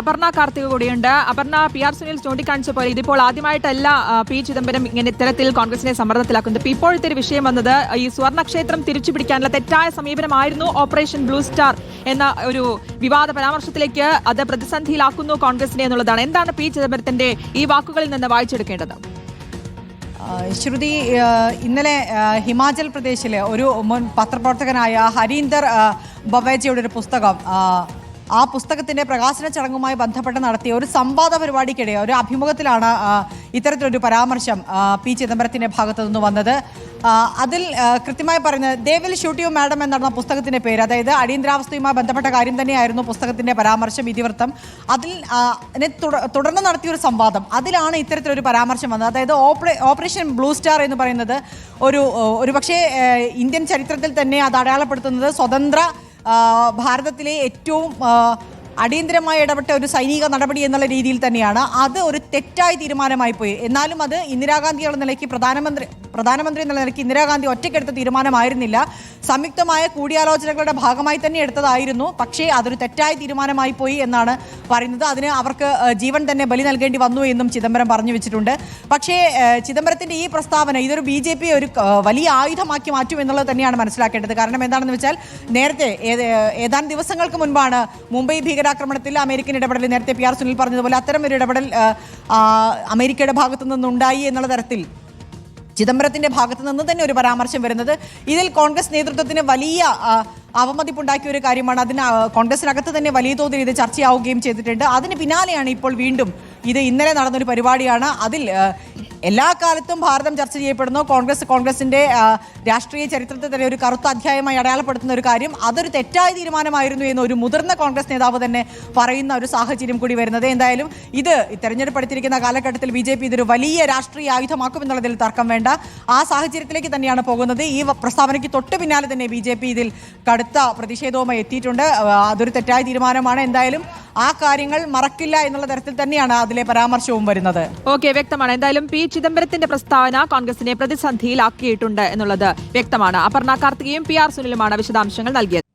അപർണ കാർത്തിക കൂടിയുണ്ട്. Aparna P R Sunil ചൂണ്ടിക്കാണിച്ച പോലെ ഇതിപ്പോൾ ആദ്യമായിട്ടല്ല പി ചിദംബരം ഇങ്ങനെ ഇത്തരത്തിൽ കോൺഗ്രസിനെ സമ്മർദ്ദത്തിലാക്കുന്നത്. ഇപ്പൊ ഇപ്പോഴത്തെ ഒരു വിഷയം വന്നത് ഈ സ്വർണക്ഷേത്രം തിരിച്ചു പിടിക്കാനുള്ള തെറ്റായ സമീപനമായിരുന്നു ഓപ്പറേഷൻ ബ്ലൂ സ്റ്റാർ എന്ന ഒരു വിവാദ പരാമർശത്തിലേക്ക് അത് പ്രതിസന്ധിയിലാക്കുന്നു കോൺഗ്രസിനെ എന്നുള്ളതാണ്. എന്താണ് പി ചിദംബരത്തിന്റെ ഈ വാക്കുകളിൽ നിന്ന് വായിച്ചെടുക്കേണ്ടത്? ശ്രുതി ഇന്നലെ ഹിമാചൽ പ്രദേശിലെ ഒരു മുൻ പത്രപ്രവർത്തകനായ ഹരീന്ദർ ബവേജയുടെ ഒരു പുസ്തകം ആ, പുസ്തകത്തിന്റെ പ്രകാശന ചടങ്ങുമായി ബന്ധപ്പെട്ട് നടത്തിയ ഒരു സംവാദ പരിപാടിക്കിടെ ഒരു അഭിമുഖത്തിലാണ് ഇത്തരത്തിലൊരു പരാമർശം പി ചിദംബരത്തിന്റെ ഭാഗത്തു നിന്ന് വന്നത്. അതിൽ കൃത്യമായി പറയുന്നത് they will shoot you madam എന്നാണ് പുസ്തകത്തിന്റെ പേര്. അതായത് അടിയന്തരാവസ്ഥയുമായി ബന്ധപ്പെട്ട കാര്യം തന്നെയായിരുന്നു പുസ്തകത്തിന്റെ പരാമർശം ഇതിവൃത്തം. അതിൽ തുടർന്ന് നടത്തിയ ഒരു സംവാദം. അതിലാണ് ഇത്തരത്തിലൊരു പരാമർശം വന്നത്. അതായത് ഓപ്പറേഷൻ ബ്ലൂ സ്റ്റാർ എന്ന് പറയുന്നത് ഒരു ഒരു ഇന്ത്യൻ ചരിത്രത്തിൽ തന്നെ അത് അടയാളപ്പെടുത്തുന്നത് സ്വതന്ത്ര ഭാരതത്തിലെ ഏറ്റവും അടിയന്തരമായി ഇടപെട്ട ഒരു സൈനിക നടപടി എന്നുള്ള രീതിയിൽ തന്നെയാണ്. അത് ഒരു തെറ്റായ തീരുമാനമായി പോയി. എന്നാലും അത് ഇന്ദിരാഗാന്ധി എന്ന നിലയ്ക്ക് പ്രധാനമന്ത്രി പ്രധാനമന്ത്രി എന്ന നിലയ്ക്ക് ഇന്ദിരാഗാന്ധി ഒറ്റയ്ക്കെടുത്ത തീരുമാനമായിരുന്നില്ല. സംയുക്തമായ കൂടിയാലോചനകളുടെ ഭാഗമായി തന്നെ എടുത്തതായിരുന്നു. പക്ഷേ അതൊരു തെറ്റായ തീരുമാനമായി പോയി എന്നാണ് പറയുന്നത്. അതിന് അവർക്ക് ജീവൻ തന്നെ ബലി നൽകേണ്ടി വന്നു എന്നും ചിദംബരം പറഞ്ഞു വെച്ചിട്ടുണ്ട്. പക്ഷേ ചിദംബരത്തിന്റെ ഈ പ്രസ്താവന ഇതൊരു ബി ജെ പി ഒരു വലിയ ആയുധമാക്കി മാറ്റും എന്നുള്ളത് തന്നെയാണ് മനസ്സിലാക്കേണ്ടത്. കാരണം എന്താണെന്ന് വെച്ചാൽ നേരത്തെ ഏത് ഏതാനും ദിവസങ്ങൾക്ക് മുൻപാണ് മുംബൈ ഭീകരാക്രമണത്തിൽ അമേരിക്കൻ ഇടപെടൽ നേരത്തെ പി ആർ സുനിൽ പറഞ്ഞതുപോലെ അത്തരം ഒരു ഇടപെടൽ അമേരിക്കയുടെ ഭാഗത്തു നിന്നുണ്ടായി എന്നുള്ള തരത്തിൽ ചിദംബരത്തിന്റെ ഭാഗത്തു നിന്ന് തന്നെ ഒരു പരാമർശം വരുന്നത്. ഇതിൽ കോൺഗ്രസ് നേതൃത്വത്തിന് വലിയ അവമതിപ്പുണ്ടാക്കിയ ഒരു കാര്യമാണ്. അതിന് കോൺഗ്രസിനകത്ത് തന്നെ വലിയ തോതിൽ ഇത് ചർച്ചയാവുകയും ചെയ്തിട്ടുണ്ട്. അതിന് പിന്നാലെയാണ് ഇപ്പോൾ വീണ്ടും ഇത് ഇന്നലെ നടന്നൊരു പരിപാടിയാണ്. അതിൽ എല്ലാ കാലത്തും ഭാരതം ചർച്ച ചെയ്യപ്പെടുന്നു. കോൺഗ്രസ് കോൺഗ്രസിന്റെ രാഷ്ട്രീയ ചരിത്രത്തെ തന്നെ ഒരു കറുത്ത അധ്യായമായി അടയാളപ്പെടുത്തുന്ന ഒരു കാര്യം. അതൊരു തെറ്റായ തീരുമാനമായിരുന്നു എന്ന് ഒരു മുതിർന്ന കോൺഗ്രസ് നേതാവ് തന്നെ പറയുന്ന ഒരു സാഹചര്യം കൂടി വരുന്നത്. എന്തായാലും ഇത് തെരഞ്ഞെടുപ്പ് അടുത്തിരിക്കുന്ന കാലഘട്ടത്തിൽ ബി ജെ പി ഇതൊരു വലിയ രാഷ്ട്രീയ ആയുധമാക്കും എന്നുള്ളതിൽ തർക്കം വേണ്ട. ആ സാഹചര്യത്തിലേക്ക് തന്നെയാണ് പോകുന്നത്. ഈ പ്രസ്താവനയ്ക്ക് തൊട്ട് പിന്നാലെ തന്നെ ബി ഇതിൽ കടുത്ത പ്രതിഷേധവുമായി എത്തിയിട്ടുണ്ട്. അതൊരു തെറ്റായ തീരുമാനമാണ്. എന്തായാലും ആ കാര്യങ്ങൾ മറക്കില്ല എന്നുള്ള തരത്തിൽ തന്നെയാണ് അതിലെ പരാമർശവും വരുന്നത്. ഓക്കെ വ്യക്തമാണ്. എന്തായാലും പി. ചിദംബരത്തിന്റെ പ്രസ്താവന കോൺഗ്രസിനെ പ്രതിസന്ധിയിലാക്കിയിട്ടുണ്ട് എന്നുള്ളത് വ്യക്തമാണ്. അപർണ കാർത്തികയും പി. ആർ. സുനിലുമാണ് വിശദാംശങ്ങൾ നൽകിയത്.